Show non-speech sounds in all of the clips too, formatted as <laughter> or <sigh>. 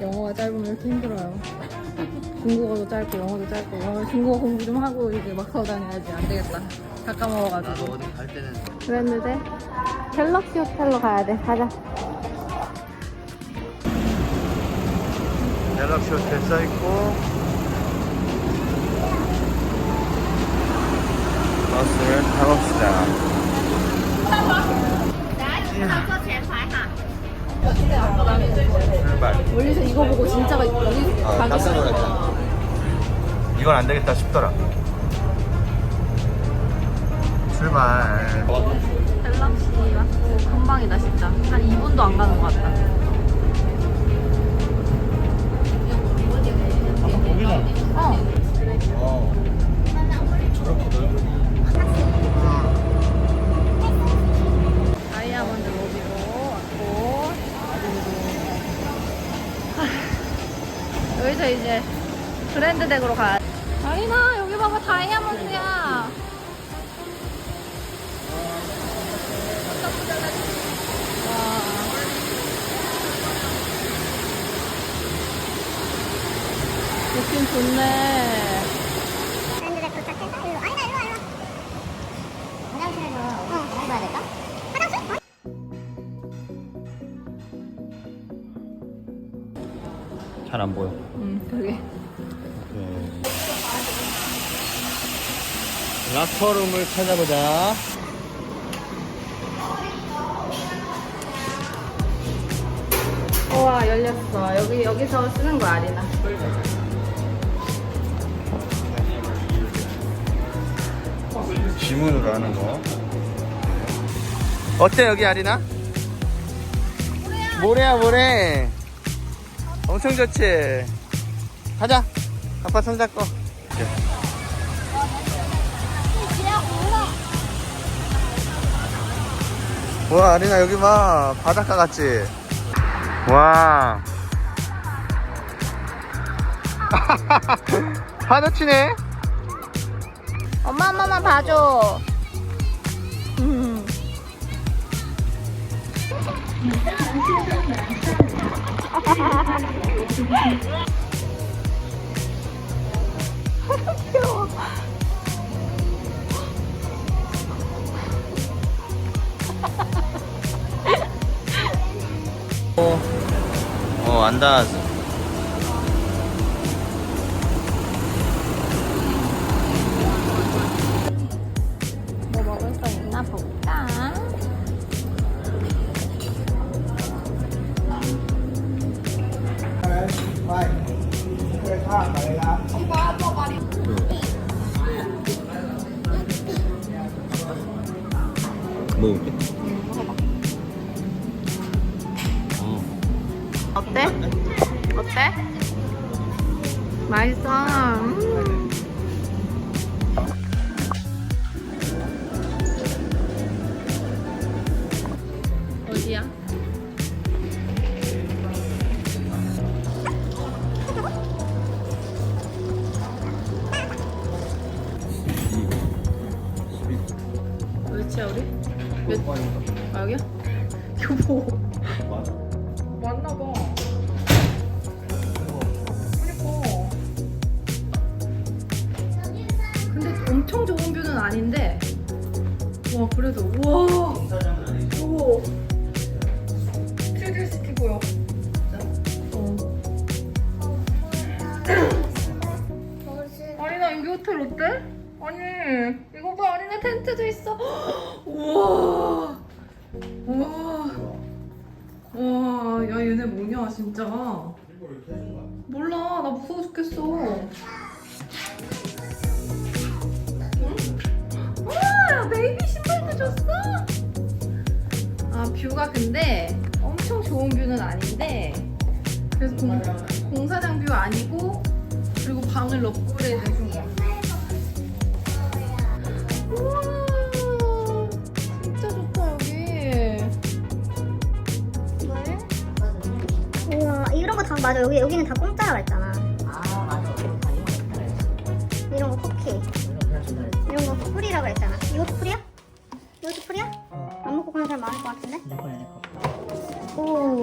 영어가 짧으면 이렇게 힘들어요. 중국어도 짧고 영어도 짧고 영어 중국어 공부 좀 하고 이제 마카오 다녀야지 안 되겠다. 다 까먹어가지고. 나도 어디 갈 때는 그랬는데 갤럭시 호텔로 가야 돼. 가자. 갤럭시 호텔 써 있고 버스를 타봅시다 출발 멀리서 이거 보고 진짜가 여기 아, 가기 깜짝 놀랐다. 이건 안 되겠다 싶더라. 출발. 갤럭시 왔고 금방이다 진짜. 한 2분도 안 가는 것 같다. 덱으로 가야 돼. 아리나 여기 봐봐 다이아몬드야. 와. 느낌 좋네. 일로 일로 일로. 화장실에서 어. 가야 될까? 화장실? 잘안 보여 응, 그게. 락커룸을 찾아보자 우와 열렸어. 여기 여기서 쓰는 거 아리나. 지문으로 하는 거 어때 여기 아리나? 모래야 모래 엄청 좋지 가자 아빠 손잡고. 와 아리나 여기 봐. 바닷가 같지? 와. <laughs> 파도 치네? 엄마 한 번만 봐줘. <laughs> 음. 어, 안 닿았어. 뭐 먹을 거 있나 볼까? 먹을게. 아닌데. 와 그래도 우와. 우와. 퓨리시티 보여. 아리나 여기 호텔 어때? 아니 이거 봐 아리나 텐트도 있어. 우와. 우와. 와, 야 얘네 뭐냐 진짜. 몰라, 나 무서워 죽겠어. 줬어. 아 뷰가 근데 엄청 좋은 뷰는 아닌데 그래서 공, 공사장 뷰 아니고 그리고 방을 업그레이드 해준 거야. 우와 진짜 좋다 여기. 우와 이런 거 다 맞아 여기 여기는 다 공짜라 그랬잖아 아 맞아 이런 거 쿠키 이런 거 풀이라 그랬잖아 이것도 풀이야? 풀이야? 안 먹고 가는 사람 많을 것 같은데? 오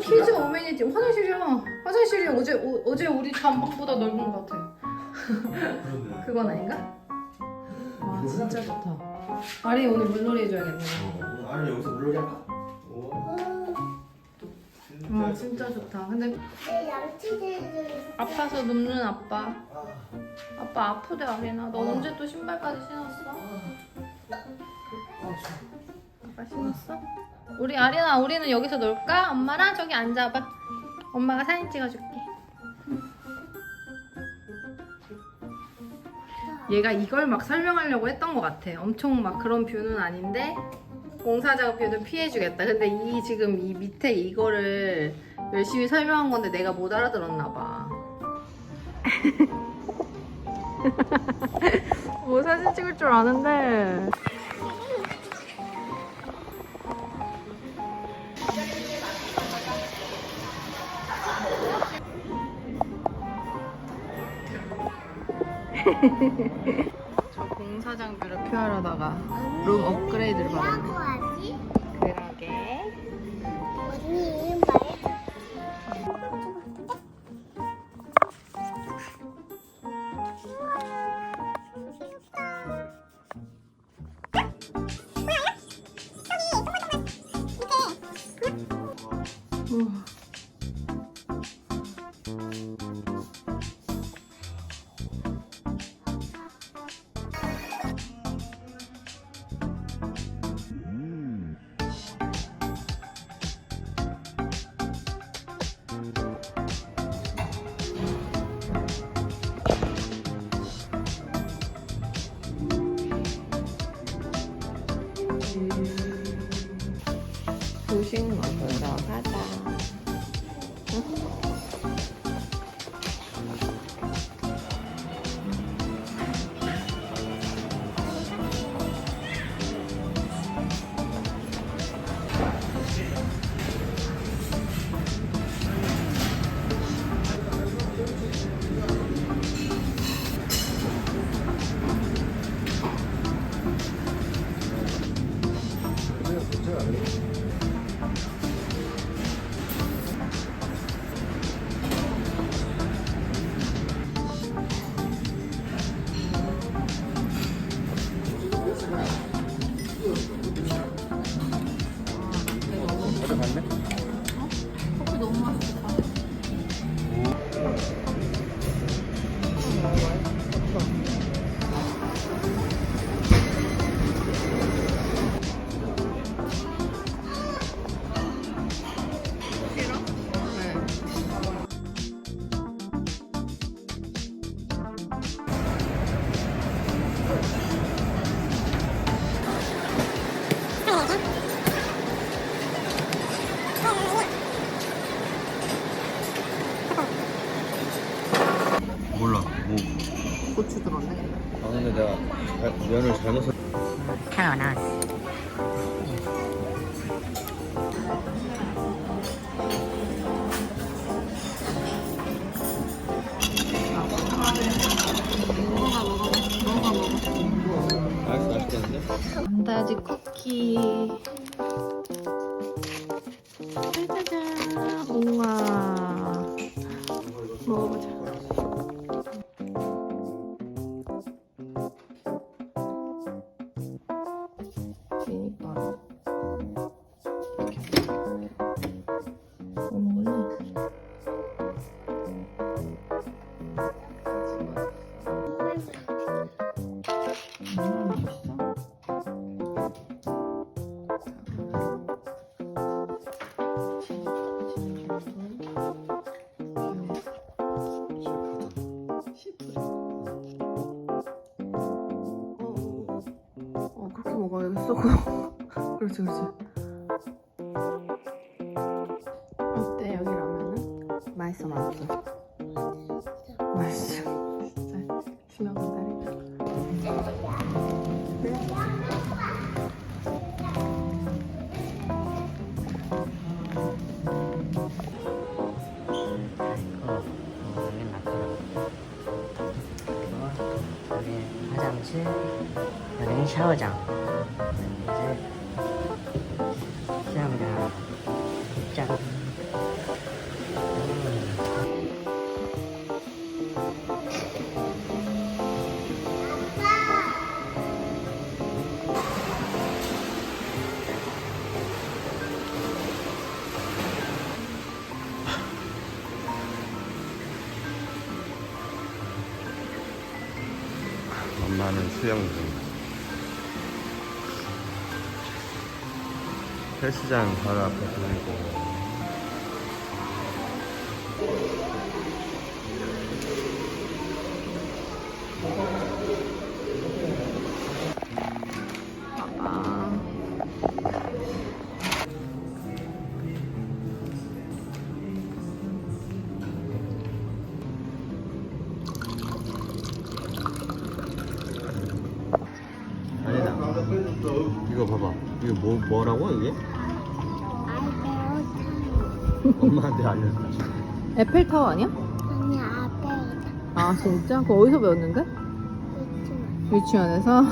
키즈 어메니티 화장실이야. 화장실이 어제 어, 어제 우리 잠방보다 넓은 것 같아. 그건 아닌가? 와 진짜 좋다. 아리 오늘 물놀이 해줘야겠네. 아니 여기서 물놀이 할까? 와 진짜 좋다. 근데 아파서 눕는 아빠. 아빠 아프대 아리나. 너 언제 또 신발까지 신었어? 아빠 신었어? 우리 아리나 우리는 여기서 놀까? 엄마랑 저기 앉아봐. 엄마가 사진 찍어줄게. 얘가 이걸 막 설명하려고 했던 것 같아. 엄청 막 그런 뷰는 아닌데 공사 작업 뷰는 피해주겠다. 근데 이 지금 이 밑에 이거를 열심히 설명한 건데 내가 못 알아들었나 봐. <laughs> 뭐 사진 찍을 줄 아는데. <laughs> 저 공사장 뷰를 표하려다가 룸 업그레이드를 받았네. 조식 먹으러 가 몰라. 뭐. 고추 들었네. 아 근데 내가 잘- 면을 잘못 썰. 맛있어 맛있겠는데? 안다지 쿠키. 짜자잔. 우와. 먹어 여기 쏘고 그렇지 그렇지 어때 여기 라면은? 맛있어 맛있어 맛있어 진짜 신호 건달이 그래? 화장실, 여기는 샤워장. 수영 중. 헬스장 바로 앞에 보이고. 이거 뭐 뭐라고 이게? 엄마한테 알려줘. 에펠타워 아니야? 아니 앞에 아 진짜? 그거 어디서 배웠는데? 있지만 유치원에서?